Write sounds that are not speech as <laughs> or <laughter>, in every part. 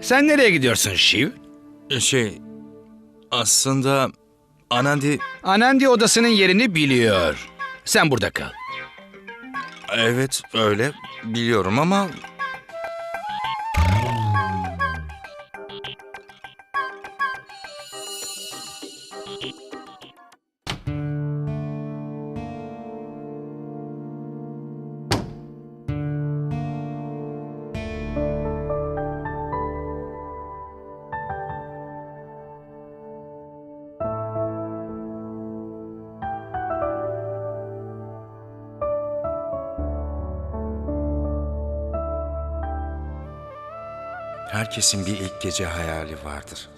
Sen nereye gidiyorsun Shiv? Şey, aslında Anandi Anandi odasının yerini biliyor. Sen burada kal. evet öyle biliyorum ama herkesin bir ilk gece hayali vardır.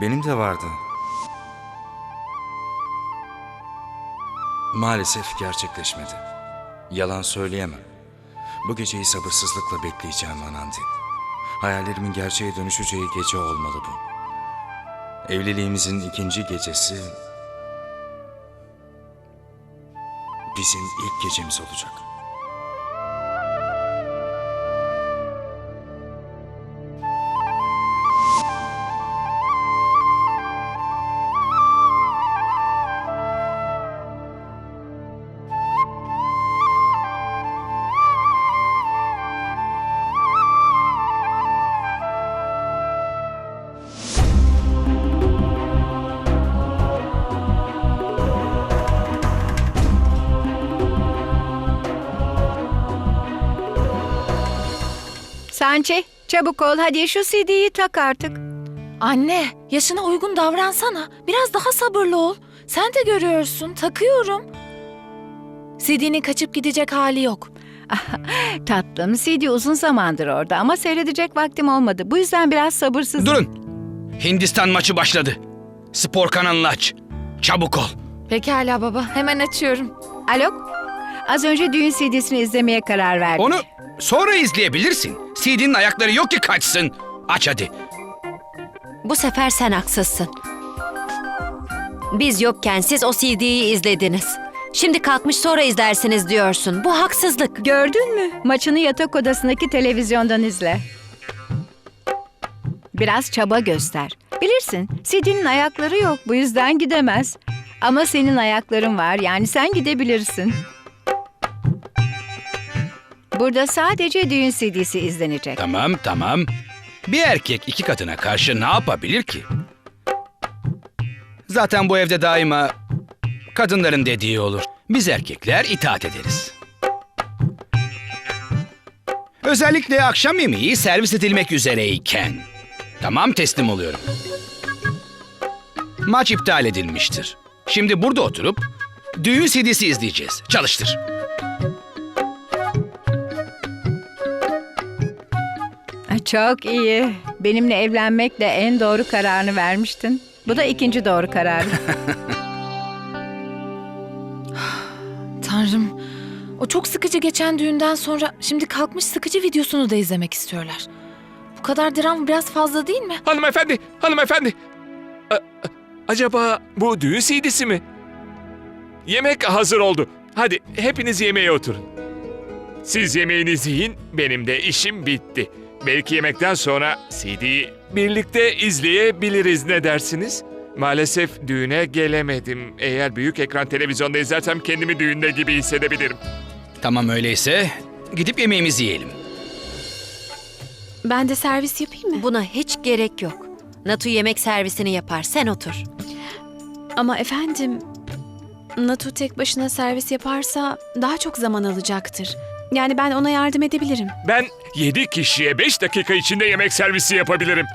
Benim de vardı. Maalesef gerçekleşmedi. Yalan söyleyemem. Bu geceyi sabırsızlıkla bekleyeceğim Anandi. Hayallerimin gerçeğe dönüşeceği gece olmalı bu. Evliliğimizin ikinci gecesi bizim ilk gecemiz olacak. Sanche çabuk ol hadi şu CD'yi tak artık. Anne, yaşına uygun davransana. Biraz daha sabırlı ol. Sen de görüyorsun, takıyorum. CD'nin kaçıp gidecek hali yok. <laughs> Tatlım CD uzun zamandır orada ama seyredecek vaktim olmadı. Bu yüzden biraz sabırsızım. Durun. Hindistan maçı başladı. Spor kanalını aç. Çabuk ol. Pekala baba, hemen açıyorum. Alo? Az önce düğün CD'sini izlemeye karar verdim. Onu sonra izleyebilirsin. CD'nin ayakları yok ki kaçsın. Aç hadi. Bu sefer sen haksızsın. Biz yokken siz o CD'yi izlediniz. Şimdi kalkmış sonra izlersiniz diyorsun. Bu haksızlık. Gördün mü? Maçını yatak odasındaki televizyondan izle. Biraz çaba göster. Bilirsin CD'nin ayakları yok bu yüzden gidemez. Ama senin ayakların var yani sen gidebilirsin. Burada sadece düğün CD'si izlenecek. Tamam tamam. Bir erkek iki kadına karşı ne yapabilir ki? Zaten bu evde daima kadınların dediği olur. Biz erkekler itaat ederiz. Özellikle akşam yemeği servis edilmek üzereyken. Tamam teslim oluyorum. Maç iptal edilmiştir. Şimdi burada oturup düğün CD'si izleyeceğiz. Çalıştır. Çok iyi. Benimle evlenmekle en doğru kararını vermiştin. Bu da ikinci doğru kararı. <laughs> Tanrım, o çok sıkıcı geçen düğünden sonra şimdi kalkmış sıkıcı videosunu da izlemek istiyorlar. Bu kadar dram biraz fazla değil mi? Hanımefendi, hanımefendi. A- acaba bu düğün CD'si mi? Yemek hazır oldu. Hadi hepiniz yemeğe oturun. Siz yemeğinizi yiyin, benim de işim bitti. Belki yemekten sonra CD'yi birlikte izleyebiliriz ne dersiniz? Maalesef düğüne gelemedim. Eğer büyük ekran televizyonda izlersem kendimi düğünde gibi hissedebilirim. Tamam öyleyse gidip yemeğimizi yiyelim. Ben de servis yapayım mı? Buna hiç gerek yok. Natu yemek servisini yapar. Sen otur. Ama efendim, Natu tek başına servis yaparsa daha çok zaman alacaktır. Yani ben ona yardım edebilirim. Ben 7 kişiye 5 dakika içinde yemek servisi yapabilirim.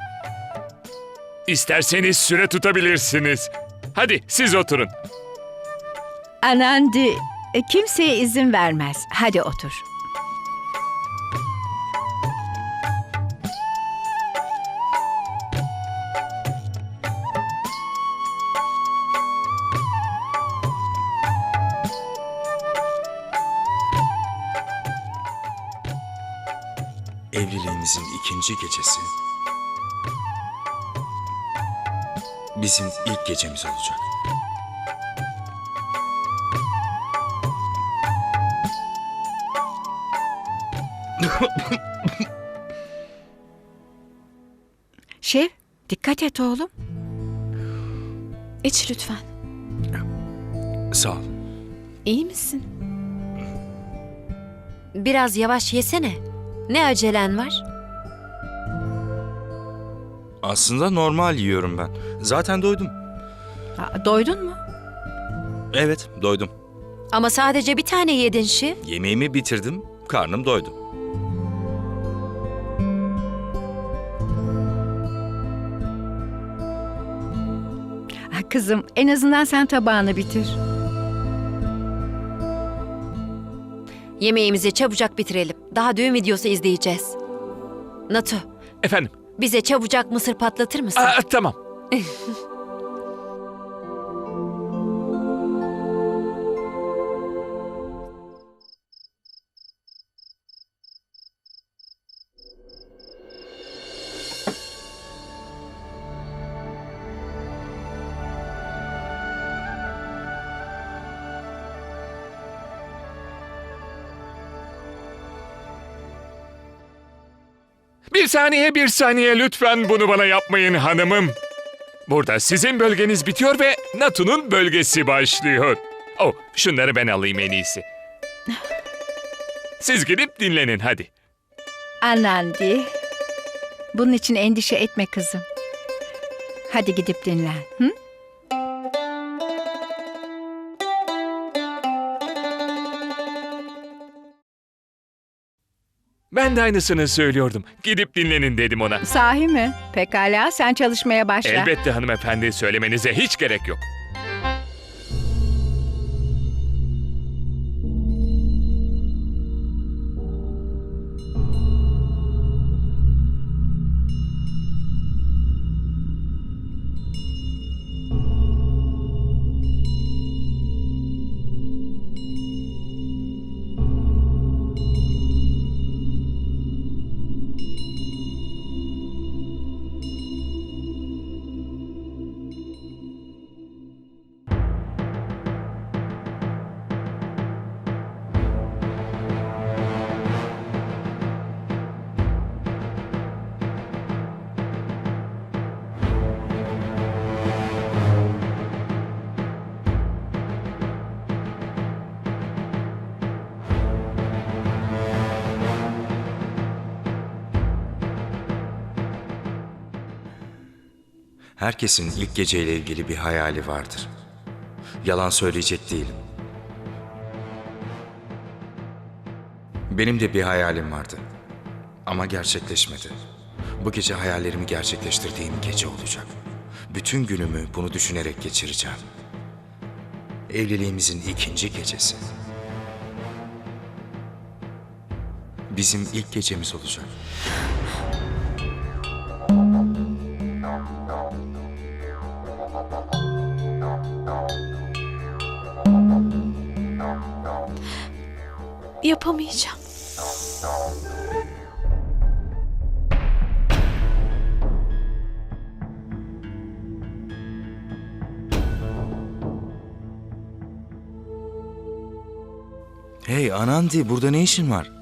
İsterseniz süre tutabilirsiniz. Hadi siz oturun. Anandi e, kimseye izin vermez. Hadi otur. İkinci gecesi bizim ilk gecemiz olacak. Şev, dikkat et oğlum. İç lütfen. Sağ ol. İyi misin? Biraz yavaş yesene. Ne acelen var? Aslında normal yiyorum ben. Zaten doydum. Aa, doydun mu? Evet, doydum. Ama sadece bir tane yedin Şiv. Yemeğimi bitirdim, karnım doydu. Ha, kızım, en azından sen tabağını bitir. Yemeğimizi çabucak bitirelim. Daha düğün videosu izleyeceğiz. Natu, Efendim? Bize çabucak mısır patlatır mısın? Aa, tamam. <laughs> saniye, bir saniye lütfen bunu bana yapmayın hanımım. Burada sizin bölgeniz bitiyor ve Natu'nun bölgesi başlıyor. Oh, şunları ben alayım en iyisi. Siz gidip dinlenin hadi. Anandi. Bunun için endişe etme kızım. Hadi gidip dinlen. Hı? Ben de aynısını söylüyordum. Gidip dinlenin dedim ona. Sahi mi? Pekala, sen çalışmaya başla. Elbette hanımefendi söylemenize hiç gerek yok. Herkesin ilk geceyle ilgili bir hayali vardır. Yalan söyleyecek değilim. Benim de bir hayalim vardı. Ama gerçekleşmedi. Bu gece hayallerimi gerçekleştirdiğim gece olacak. Bütün günümü bunu düşünerek geçireceğim. Evliliğimizin ikinci gecesi. Bizim ilk gecemiz olacak. Yapamayacağım. Hey Anandi burada ne işin var?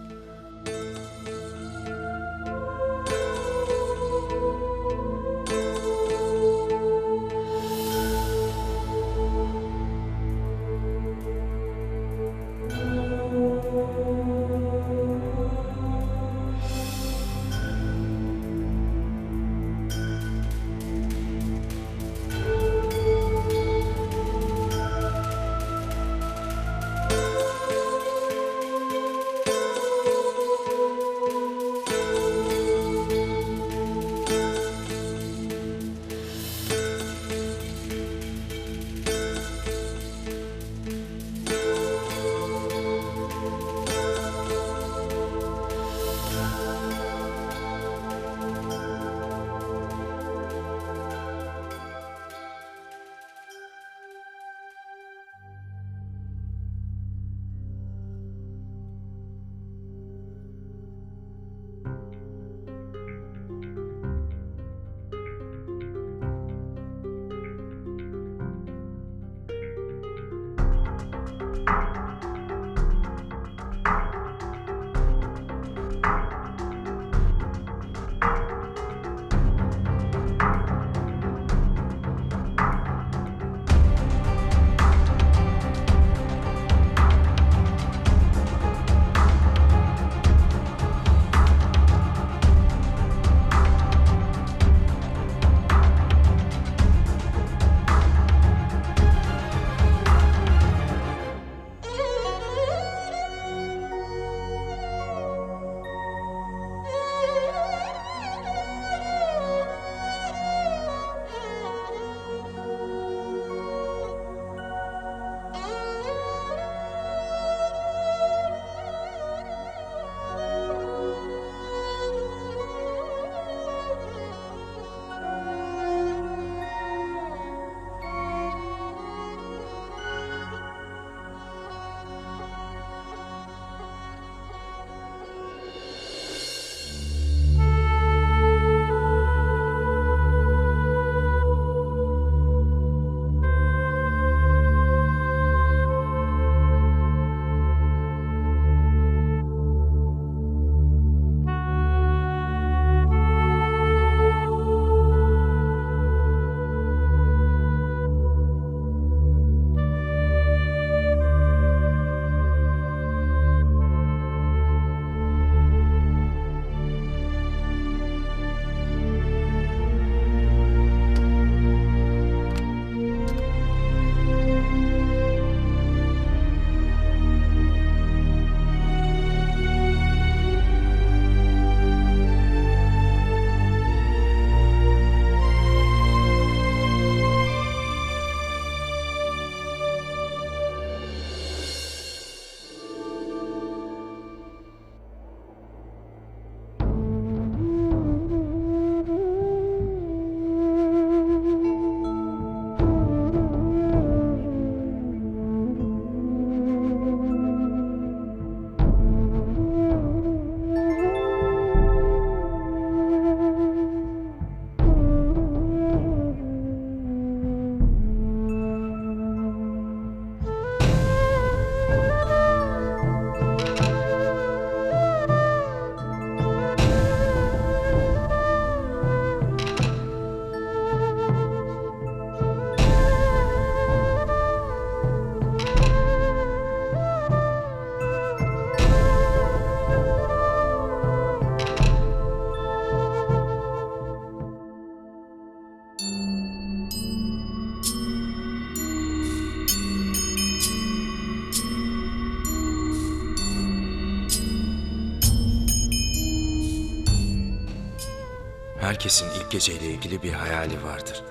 Herkesin ilk geceyle ilgili bir hayali vardır.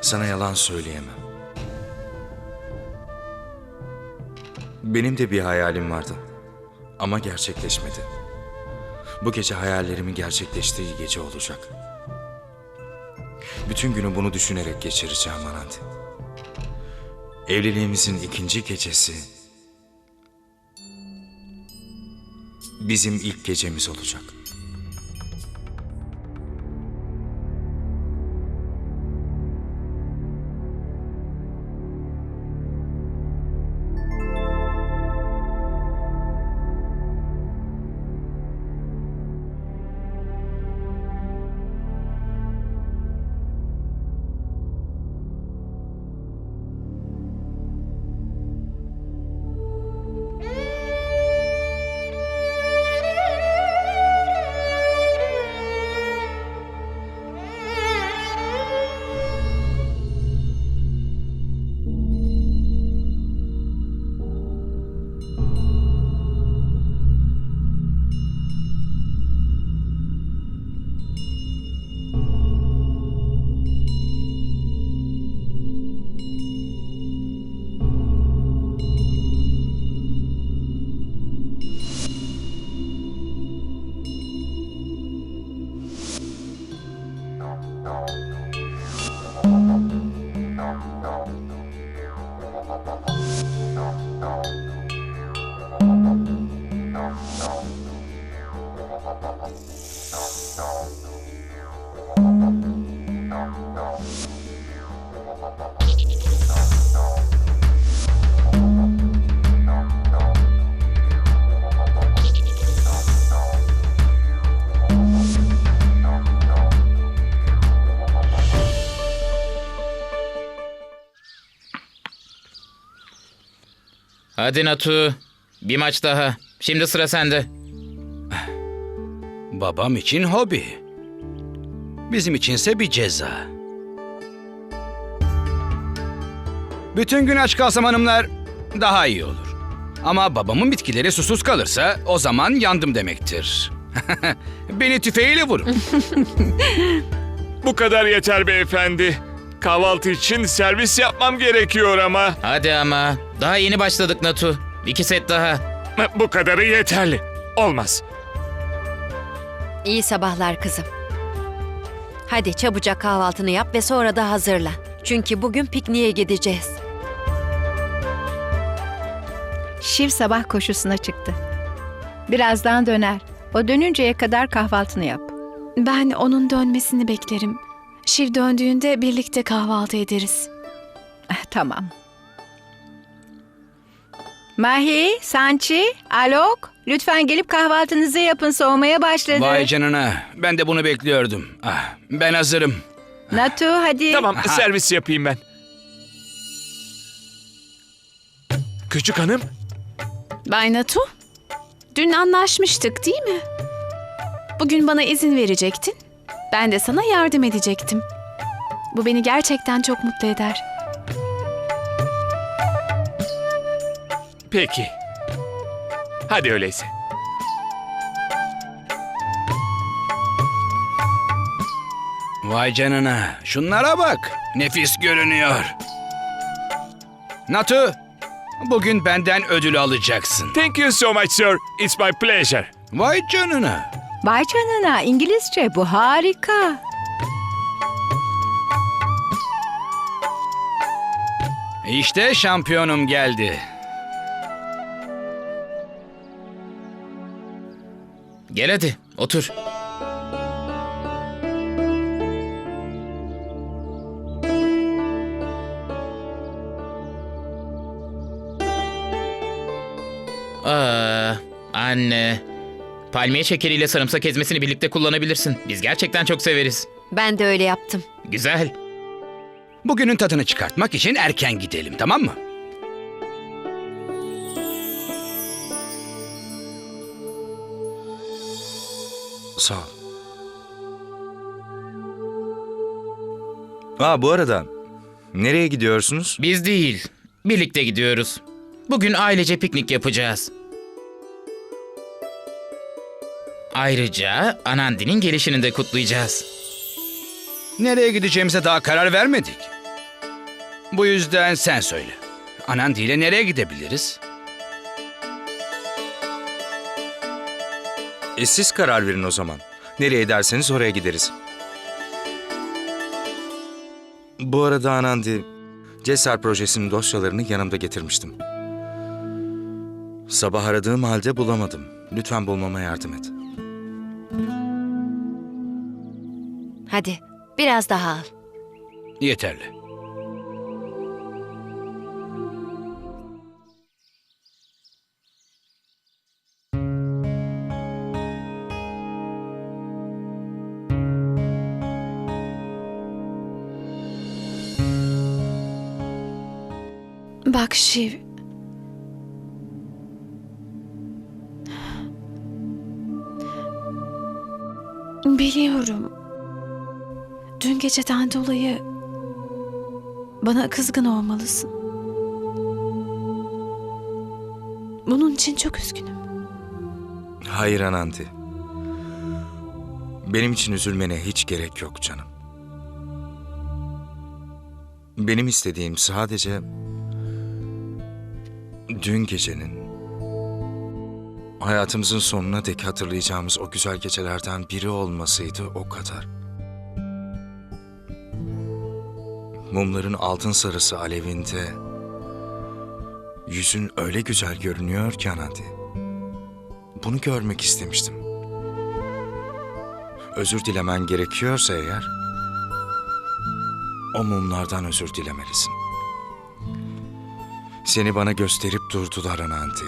Sana yalan söyleyemem. Benim de bir hayalim vardı. Ama gerçekleşmedi. Bu gece hayallerimin gerçekleştiği gece olacak. Bütün günü bunu düşünerek geçireceğim Anandi. Evliliğimizin ikinci gecesi bizim ilk gecemiz olacak. Hadi Natu. Bir maç daha. Şimdi sıra sende. Babam için hobi. Bizim içinse bir ceza. Bütün gün aç kalsam hanımlar daha iyi olur. Ama babamın bitkileri susuz kalırsa o zaman yandım demektir. <laughs> Beni tüfeğiyle vurun. <laughs> Bu kadar yeter beyefendi. Kahvaltı için servis yapmam gerekiyor ama. Hadi ama. Daha yeni başladık Natu. İki set daha. Bu kadarı yeterli. Olmaz. İyi sabahlar kızım. Hadi çabucak kahvaltını yap ve sonra da hazırlan. Çünkü bugün pikniğe gideceğiz. Şiv sabah koşusuna çıktı. Birazdan döner. O dönünceye kadar kahvaltını yap. Ben onun dönmesini beklerim. Şiv döndüğünde birlikte kahvaltı ederiz. Eh, Tamam. Mahi, Sanchi, Alok, lütfen gelip kahvaltınızı yapın soğumaya başladı. Vay canına. Ben de bunu bekliyordum. Ah, ben hazırım. Natu hadi. Tamam servis yapayım ben. Küçük hanım. Bay Natu, dün anlaşmıştık değil mi? Bugün bana izin verecektin. Ben de sana yardım edecektim. Bu beni gerçekten çok mutlu eder. Peki. Hadi öyleyse. Vay canına. Şunlara bak. Nefis görünüyor. Natu, bugün benden ödül alacaksın. Thank you so much sir. It's my pleasure. Vay canına. Vay canına İngilizce bu harika. İşte şampiyonum geldi. Gel hadi. Otur. Aa, anne. Palmiye şekeriyle sarımsak ezmesini birlikte kullanabilirsin. Biz gerçekten çok severiz. Ben de öyle yaptım. Güzel. Bugünün tadını çıkartmak için erken gidelim tamam mı? Sağ ol. Aa bu arada nereye gidiyorsunuz? Biz değil. Birlikte gidiyoruz. Bugün ailece piknik yapacağız. Ayrıca Anandi'nin gelişini de kutlayacağız. Nereye gideceğimize daha karar vermedik. Bu yüzden sen söyle. Anandi ile nereye gidebiliriz? E siz karar verin o zaman. Nereye derseniz oraya gideriz. Bu arada Anandi, Cesar projesinin dosyalarını yanımda getirmiştim. Sabah aradığım halde bulamadım. Lütfen bulmama yardım et. Hadi biraz daha al. Yeterli. Bak Şiv. Biliyorum. Dün geceden dolayı bana kızgın olmalısın. Bunun için çok üzgünüm. Hayır Anandi. Benim için üzülmene hiç gerek yok canım. Benim istediğim sadece dün gecenin hayatımızın sonuna dek hatırlayacağımız o güzel gecelerden biri olmasıydı o kadar. mumların altın sarısı alevinde yüzün öyle güzel görünüyor ki Anandi. Bunu görmek istemiştim. Özür dilemen gerekiyorsa eğer o mumlardan özür dilemelisin. Seni bana gösterip durdular Anandi.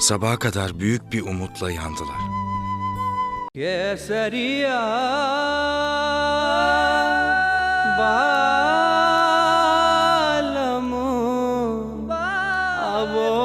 Sabaha kadar büyük bir umutla yandılar. Keseriya vang